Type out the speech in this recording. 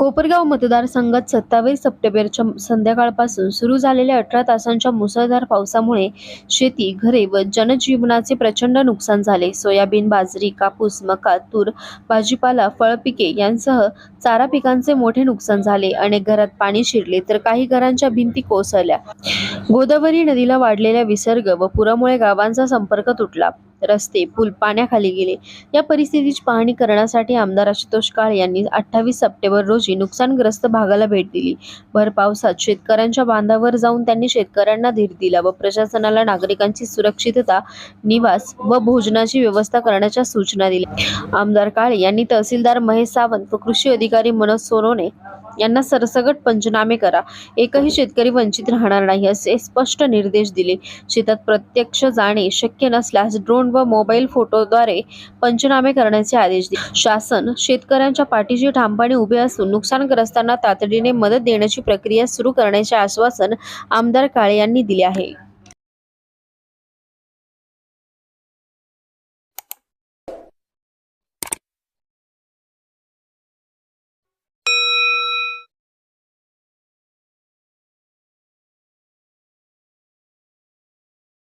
कोपरगाव मतदारसंघात सत्तावीस सप्टेंबरच्या संध्याकाळपासून सुरू झालेल्या अठरा तासांच्या मुसळधार पावसामुळे शेती घरे व जनजीवनाचे प्रचंड नुकसान झाले. सोयाबीन बाजरी कापूस मका तूर भाजीपाला फळपिके यांसह चारा पिकांचे मोठे नुकसान झाले. अनेक घरात पाणी शिरले तर काही घरांच्या भिंती कोसळल्या. गोदावरी नदीला वाढलेल्या विसर्ग व पुरामुळे गावांचा संपर्क तुटला. रस्ते पूल पाण्याखाली गेले. या परिस्थितीची पाहणी करण्यासाठी आमदार आशुतोष काळे यांनी अठ्ठावीस सप्टेंबर रोजी नुकसानग्रस्त भागाला भेट दिली. भर पावसात शेतकऱ्यांच्या बांधावर जाऊन त्यांनी शेतकऱ्यांना धीर दिला व प्रशासनाला नागरिकांची सुरक्षितता निवास व भोजनाची व्यवस्था करण्याच्या सूचना दिल्या. आमदार काळे यांनी तहसीलदार महेश सावंत व कृषी अधिकारी मनोज सोनोने यांना सरसगट पंचनामे करा. एकही शेतकरी वंचित राहणार नाही असे स्पष्ट निर्देश दिले. शेतात प्रत्यक्ष जाणे शक्य नसल्यास ड्रोन व मोबाईल फोटोद्वारे पंचनामे करण्याचे आदेश दिले. शासन शेतकऱ्यांच्या पाठीशी ठामपणे उभे असून नुकसानग्रस्तांना तातडीने मदत देण्याची प्रक्रिया सुरू करण्याचे आश्वासन आमदार काळे यांनी दिले आहे.